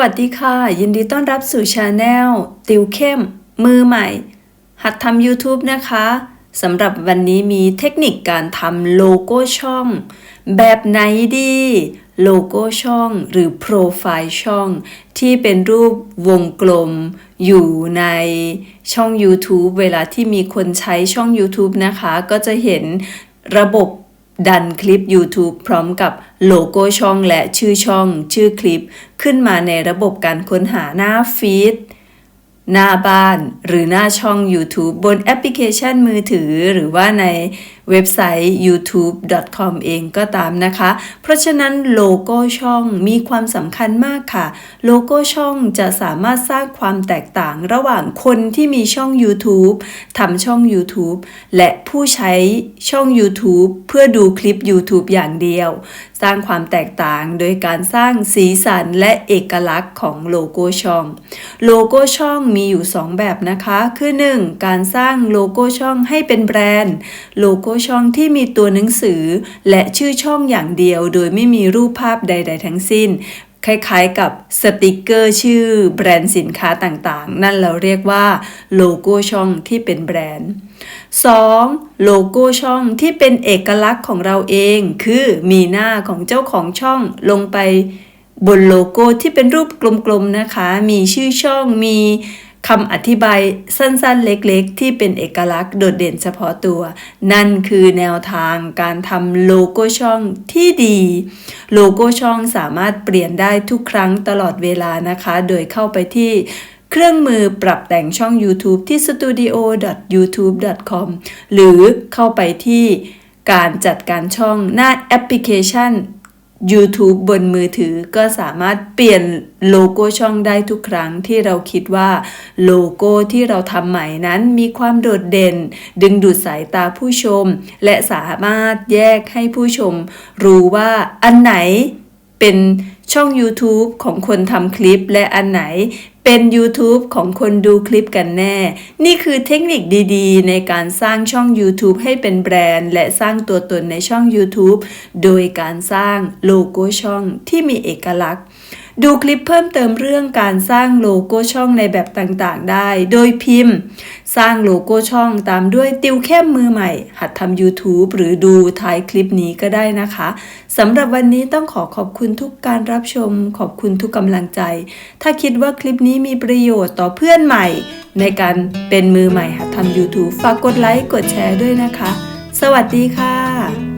วัสดีค่ะ ยินดีต้อนรับสู่ชาแนลติวเข้ม มือใหม่ หัดทำ YouTube นะคะสำหรับวันนี้มีเทคนิคการทำโลโก้ช่อง แบบไหนดี โลโก้ช่องหรือโปรไฟล์ช่อง ที่เป็นรูปวงกลม อยู่ในช่อง YouTube เวลาที่มีคนใช้ช่อง YouTube นะคะ ก็จะเห็นระบบ ดันคลิป YouTube พร้อมกับโลโก้ช่องและชื่อช่อง ชื่อคลิป ขึ้นมาในระบบการค้นหาหน้าฟีดหน้าบ้านหรือหน้าช่อง YouTube บนแอปพลิเคชันมือถือหรือว่าในเว็บไซต์ youtube.com เองก็ตามนะคะ เพราะฉะนั้นโลโก้ช่องมีความสำคัญมากค่ะ โลโก้ช่องจะสามารถสร้างความแตกต่างระหว่างคนที่มีช่อง YouTube ทำช่อง YouTube และผู้ใช้ช่อง YouTube เพื่อดูคลิป YouTube อย่างเดียว สร้างความแตกต่างโดยการสร้างสีสันและเอกลักษณ์ของโลโก้ช่อง โลโก้ช่องมีอยู่ 2 แบบนะคะ คือ 1. การสร้างโลโก้ช่องให้เป็นแบรนด์ โลโก้ช่องที่มีตัวหนังสือ และชื่อช่องอย่างเดียว โดยไม่มีรูปภาพใด ๆ ทั้งสิ้น คล้ายๆกับสติกเกอร์ชื่อแบรนด์สินค้าต่างๆ นั่นเราเรียกว่าโลโก้ช่องที่เป็นแบรนด์ 2. โลโก้ช่องที่เป็นเอกลักษณ์ของเราเอง คือมีหน้าของเจ้าของช่องลงไปบนโลโก้ที่เป็นรูปกลมๆนะคะ มีชื่อช่องมี คำอธิบายสั้นๆเล็กๆ ที่เป็นเอกลักษณ์โดดเด่นเฉพาะตัว นั่นคือแนวทางการทำโลโก้ช่องที่ดี โลโก้ช่องสามารถเปลี่ยนได้ทุกครั้งตลอดเวลานะคะ โดยเข้าไปที่เครื่องมือปรับแต่งช่อง YouTube ที่ studio.youtube.com หรือเข้าไปที่การจัดการช่องหน้าแอปพลิเคชัน YouTube บนมือถือก็สามารถเปลี่ยนโลโก้ช่องได้ทุกครั้งที่เราคิดว่าโลโก้ที่เราทำใหม่นั้นมีความโดดเด่น ดึงดูดสายตาผู้ชม และสามารถแยกให้ผู้ชม รู้ว่าอันไหนเป็นช่อง YouTube ของคนทำคลิปและอันไหน เป็น YouTube ของคนดูคลิปกันแน่ นี่คือเทคนิคดีๆ ในการสร้างช่อง YouTube ให้เป็นแบรนด์ และสร้างตัวตนในช่อง YouTube โดยการสร้างโลโก้ช่องที่มีเอกลักษณ์ ดูคลิปเพิ่มเติมเรื่องการสร้างโลโก้ช่องในแบบต่างๆ ได้ โดยพิมพ์ สร้างโลโก้ช่องตามด้วยติวเข้มมือใหม่ หัดทำ YouTube หรือดูท้ายคลิปนี้ก็ได้นะคะสำหรับวันนี้ต้องขอขอบคุณทุกการรับชม ขอบคุณทุกกำลังใจ ถ้าคิดว่าคลิปนี้มีประโยชน์ต่อเพื่อนใหม่ ในการเป็นมือใหม่หัดทำ YouTube ฝากกดไลค์กดแชร์ด้วยนะคะ สวัสดีค่ะ